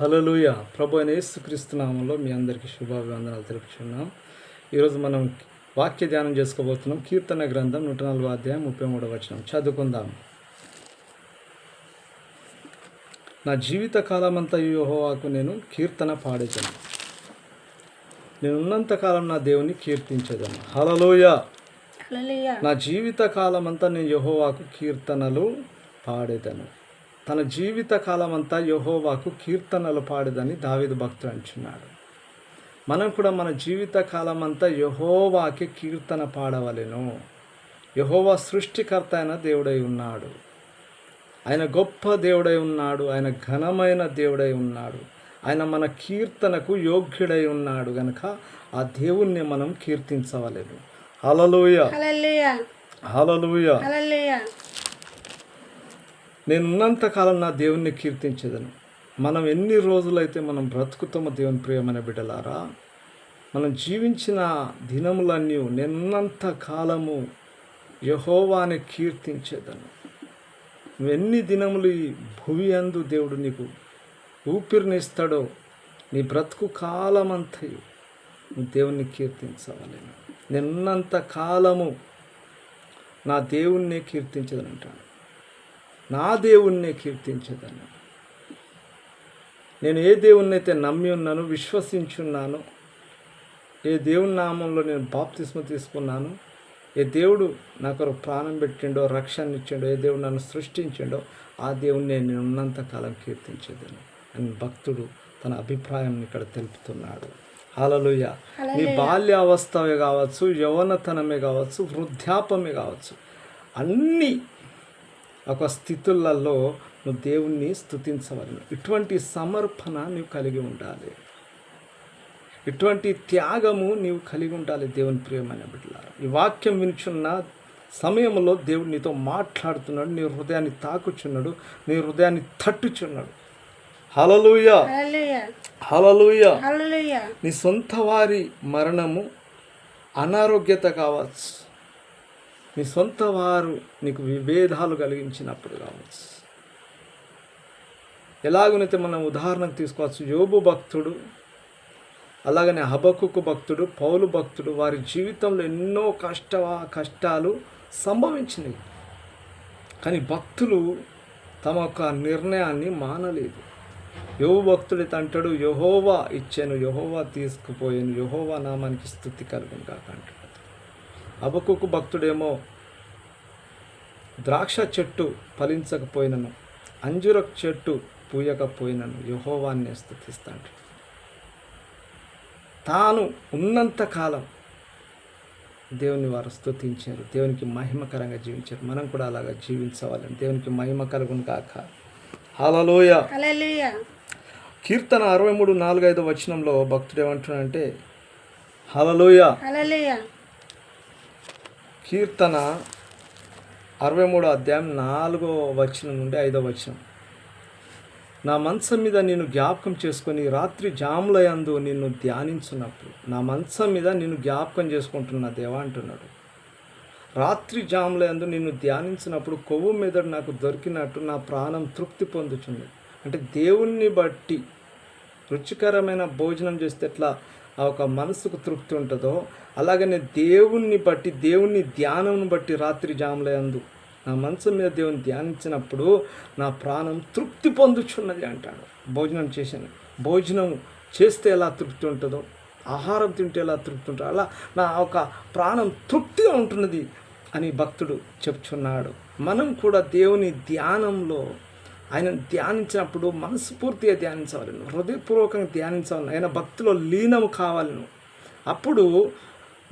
హలలుయ ప్రభు అయిన యేసుక్రీస్తు నామంలో మీ అందరికీ శుభాభివందనాలు తెలుపుచున్నాం. ఈరోజు మనం వాక్య ధ్యానం చేసుకోబోతున్నాం. కీర్తన గ్రంథం నూట నాలుగో అధ్యాయం ముప్పై మూడవ వచనం. చదువుకుందాం. నా జీవిత కాలమంతా యోహోవాకు నేను కీర్తన పాడేదను. నేను ఉన్నంతకాలం నా దేవుని కీర్తించేదను. హలలోయ నా జీవిత కాలమంతా నేను యహోవాకు కీర్తనలు పాడేదను. తన జీవిత కాలమంతా యహోవాకు కీర్తనలు పాడేదని దావిదు భక్తుడు అంటున్నాడు. మనం కూడా మన జీవిత కాలమంతా యహోవాకి కీర్తన పాడవలెను. యహోవా సృష్టికర్త అయిన దేవుడై ఉన్నాడు. ఆయన గొప్ప దేవుడై ఉన్నాడు. ఆయన ఘనమైన దేవుడై ఉన్నాడు. ఆయన మన కీర్తనకు యోగ్యుడై ఉన్నాడు గనక ఆ దేవుణ్ణి మనం కీర్తించవలేదు హలలుయ హలలుయ నేనున్నంతకాలం నా దేవుణ్ణి కీర్తించేదను. మనం ఎన్ని రోజులైతే మనం బ్రతుకుతామో దేవుని ప్రియమైన బిడ్డలారా మనం జీవించిన దినములన్నీ నిన్నంత కాలము యహోవాని కీర్తించేదను. ఎన్ని దినములు ఈ భూమి అందు దేవుడు నీకు ఊపిరినిస్తాడో నీ బ్రతుకు కాలమంతయు నువ్వు దేవుణ్ణి కీర్తించవలేను. నిన్నంత కాలము నా దేవుణ్ణి కీర్తించదనంటాను. నా దేవుణ్ణి కీర్తించదను నేను ఏ దేవుణ్ణి అయితే నమ్మి ఉన్నాను విశ్వసించున్నాను ఏ దేవుని నామంలో నేను బాప్తిస్మ తీసుకున్నాను ఏ దేవుడు నాకు ప్రాణం పెట్టిండో రక్షణ ఇచ్చిండో ఏ దేవుడు నన్ను సృష్టించిండో ఆ దేవుణ్ణి నేను ఉన్నంత కాలం కీర్తించేదాను అని భక్తుడు తన అభిప్రాయం ఇక్కడ తెలుపుతున్నాడు. హాలలుయ నీ బాల్యావస్థవే కావచ్చు యవనతనమే కావచ్చు వృద్ధాపమే కావచ్చు అన్నీ ఒక స్థితులలో నువ్వు దేవుణ్ణి స్థుతించవలను ఇటువంటి సమర్పణ నీవు కలిగి ఉండాలి. ఇటువంటి త్యాగము నీవు కలిగి ఉండాలి దేవుని ప్రియమైన బిడ్డలారా. ఈ వాక్యం వినుచున్న సమయంలో దేవుడు నీతో మాట్లాడుతున్నాడు. నీ హృదయాన్ని తాకుచున్నాడు. నీ హృదయాన్ని తట్టుచున్నాడు. హలలుయ హలలుయ నీ సొంత వారి మరణము అనారోగ్యత కావచ్చు. నీ సొంత వారు నీకు విభేదాలు కలిగించినప్పుడు కావచ్చు. ఎలాగనైతే మనం ఉదాహరణకు తీసుకోవచ్చు యోబు భక్తుడు అలాగనే హబకుకు భక్తుడు పౌలు భక్తుడు వారి జీవితంలో ఎన్నో కష్ట కష్టాలు సంభవించినవి. కానీ భక్తులు తమ యొక్క నిర్ణయాన్ని మానలేదు. యోగు భక్తుడు అంటాడు యహోవా ఇచ్చాను యహోవా తీసుకుపోయాను యహోవా నామానికి స్థుతి కలుగును కాక అంటాడు. అబకుకు భక్తుడేమో ద్రాక్ష చెట్టు ఫలించకపోయినను అంజుర చెట్టు పూయకపోయినను యహోవాన్ని స్థుతిస్తాడు తాను ఉన్నంత కాలం దేవుని వారు స్తుతించారు దేవునికి మహిమకరంగా జీవించారు. మనం కూడా అలాగా జీవించవాలని దేవునికి మహిమ కలుగును కాక హలలోయ కీర్తన అరవై మూడు నాలుగు ఐదు వచనంలో భక్తుడు ఏమంటున్నాడంటే హలలోయ కీర్తన అరవై మూడో అధ్యాయం నాలుగో వచనం నుండి ఐదో వచనం. నా మంచం మీద నేను జ్ఞాపకం చేసుకొని రాత్రి జాములయందు నిన్ను ధ్యానించున్నప్పుడు నా మంచం మీద నేను జ్ఞాపకం చేసుకుంటున్న దేవా అంటున్నాడు. రాత్రి జాములయందు నిన్ను ధ్యానించినప్పుడు కొవ్వు మెదడు నాకు దొరికినట్టు నా ప్రాణం తృప్తి పొందుతుంది అంటే దేవుణ్ణి బట్టి రుచికరమైన భోజనం చేస్తే ఎట్లా? ఆ ఒక మనసుకు తృప్తి ఉంటుందో అలాగనే దేవుణ్ణి బట్టి దేవుణ్ణి ధ్యానం బట్టి రాత్రి జాములందు నా మనసు మీద దేవుని ధ్యానించినప్పుడు నా ప్రాణం తృప్తి పొందుచున్నది అంటాడు. భోజనం చేశాను. భోజనం చేస్తే ఎలా తృప్తి ఉంటుందో ఆహారం తింటే ఎలా తృప్తి ఉంటుందో అలా నా ఒక ప్రాణం తృప్తిగా ఉంటున్నది అని భక్తుడు చెప్తున్నాడు. మనం కూడా దేవుని ధ్యానంలో ఆయనను ధ్యానించినప్పుడు మనస్ఫూర్తిగా ధ్యానించవాలి హృదయపూర్వకంగా ధ్యానించవాలి ఆయన భక్తిలో లీనము కావాలి నువ్వు. అప్పుడు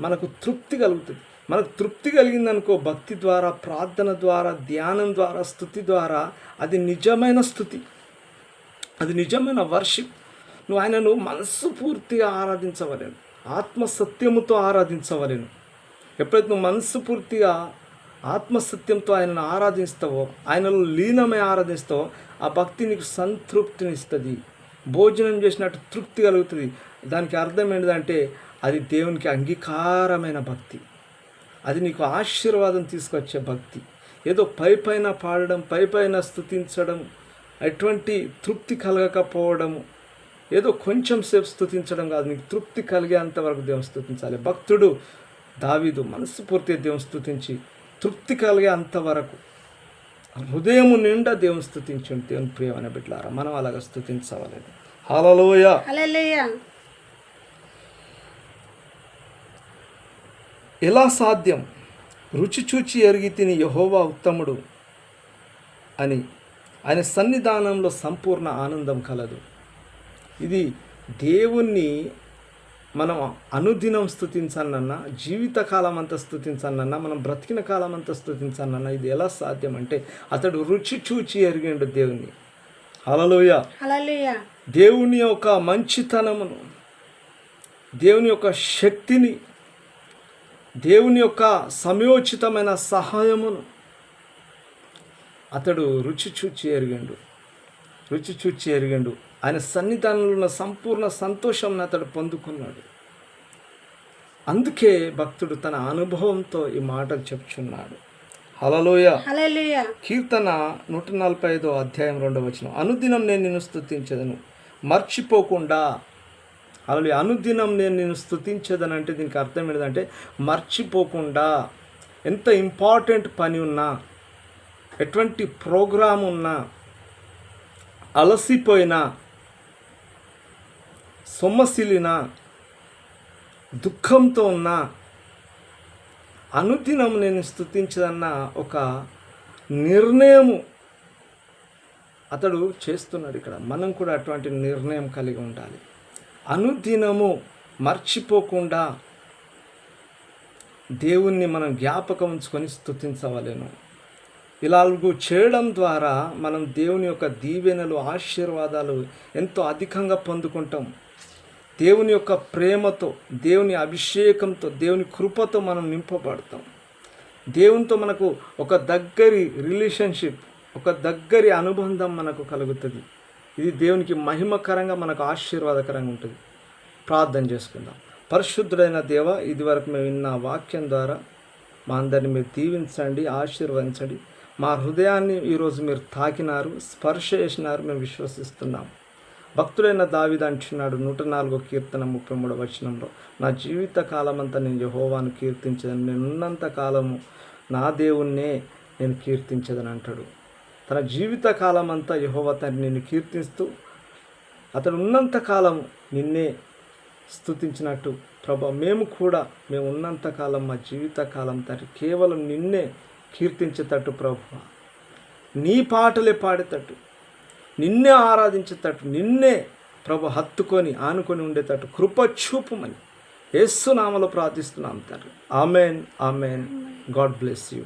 మనకు తృప్తి కలుగుతుంది. మనకు తృప్తి కలిగిందనుకో భక్తి ద్వారా ప్రార్థన ద్వారా ధ్యానం ద్వారా స్థుతి ద్వారా అది నిజమైన స్థుతి. అది నిజమైన వర్షిప్ నువ్వు ఆయనను మనస్సు పూర్తిగా ఆరాధించవలేను. ఆత్మ సత్యముతో ఆరాధించవలేను. ఎప్పుడైతే నువ్వు మనస్సు పూర్తిగా ఆత్మసత్యంతో ఆయనను ఆరాధిస్తావో ఆయనలో లీనమై ఆరాధిస్తావో ఆ భక్తి నీకు సంతృప్తినిస్తుంది. భోజనం చేసినట్టు తృప్తి కలుగుతుంది. దానికి అర్థం ఏంటిదంటే అది దేవునికి అంగీకారమైన భక్తి. అది నీకు ఆశీర్వాదం తీసుకొచ్చే భక్తి. ఏదో పై పైన పాడడం పై పైన స్థుతించడం ఎటువంటి తృప్తి కలగకపోవడము ఏదో కొంచెం సేపు స్థుతించడం కాదు. నీకు తృప్తి కలిగేంత వరకు దేవుని స్థుతించాలి. భక్తుడు దావీదు మనస్ఫూర్తిగా దేవుని స్థుతించి తృప్తి కలిగే అంతవరకు. హృదయము నిండా దేవుని స్థుతించి దేవుని ప్రియమైన బిడ్డలారా మనం అలాగా స్థుతించవాలి హలలోయ ఎలా సాధ్యం? రుచి చూచి ఎరిగి తిని యహోవా ఉత్తముడు అని. ఆయన సన్నిధానంలో సంపూర్ణ ఆనందం కలదు. ఇది దేవుణ్ణి మనం అనుదినం స్థుతించాలన్నా జీవితకాలం అంతా స్థుతించాలన్నా మనం బ్రతికిన కాలం అంతా స్థుతించాలన్నా ఇది ఎలా సాధ్యం అంటే అతడు రుచి చూచి ఎరిగిండు హలలోయ హల్లెలూయా. దేవుని యొక్క మంచితనమును దేవుని యొక్క శక్తిని దేవుని యొక్క సమయోచితమైన సహాయమును అతడు రుచి చూచి ఎరిగిండు. రుచి చూచి ఎరిగిండు. ఆయన సన్నిధానంలో ఉన్న సంపూర్ణ సంతోషం అతడు పొందుకున్నాడు. అందుకే భక్తుడు తన అనుభవంతో ఈ మాటలు చెప్తున్నాడు. హలలోయ కీర్తన నూట నలభై ఐదో అధ్యాయం రెండవ వచనం. అనుదినం నేను నిన్ను స్థుతించదను మర్చిపోకుండా. అలా అనుదినం నేను నిన్ను స్థుతించదను అంటే దీనికి అర్థం ఏంటంటే మర్చిపోకుండా. ఎంత ఇంపార్టెంట్ పని ఉన్నా ఎటువంటి ప్రోగ్రాం ఉన్నా అలసిపోయిన సొమ్మసిలిన దుఃఖంతో ఉన్న అనుదినం నేను స్థుతించదన్న ఒక నిర్ణయము అతడు చేస్తున్నాడు ఇక్కడ. మనం కూడా అటువంటి నిర్ణయం కలిగి ఉండాలి. అనుదినము మర్చిపోకుండా దేవుణ్ణి మనం జ్ఞాపకం ఉంచుకొని స్థుతించవలెను ఇలాగూ చేయడం ద్వారా మనం దేవుని యొక్క దీవెనలు ఆశీర్వాదాలు ఎంతో అధికంగా పొందుకుంటాం. దేవుని యొక్క ప్రేమతో దేవుని అభిషేకంతో దేవుని కృపతో మనం నింపబడతాం. దేవునితో మనకు ఒక దగ్గరి రిలేషన్షిప్ ఒక దగ్గరి అనుబంధం మనకు కలుగుతుంది. ఇది దేవునికి మహిమకరంగా మనకు ఆశీర్వాదకరంగా ఉంటుంది. ప్రార్థన చేసుకుందాం. పరిశుద్ధుడైన దేవ ఇది వరకు మేము విన్న వాక్యం ద్వారా మా అందరిని మీరు దీవించండి ఆశీర్వదించండి. మా హృదయాన్ని ఈరోజు మీరు తాకినారు స్పర్శ చేసినారు మేము విశ్వసిస్తున్నాం. భక్తుడైన దావిద అంటున్నాడు నూట నాలుగో కీర్తన ముప్పై మూడో వచనంలో నా జీవిత కాలమంతా నేను యహోవాను కీర్తించదని నేను ఉన్నంత కాలము నా దేవుణ్ణే నేను కీర్తించదని అంటాడు. తన జీవిత కాలమంతా యహోవ తండ్రి నిన్ను కీర్తిస్తూ అతడు ఉన్నంత కాలము నిన్నే స్థుతించినట్టు ప్రభా మేము కూడా మేము ఉన్నంత కాలం మా జీవిత కాలం తండ్రి కేవలం నిన్నే కీర్తించేటట్టు ప్రభు నీ పాటలే పాడేటట్టు నిన్నే ఆరాధించేటట్టు నిన్నే ప్రభు హత్తుకొని ఆనుకొని ఉండేటట్టు కృప చూపుమని యేసు నామలో ప్రార్థిస్తున్నాం తండ్రి. Amen amen. God bless you.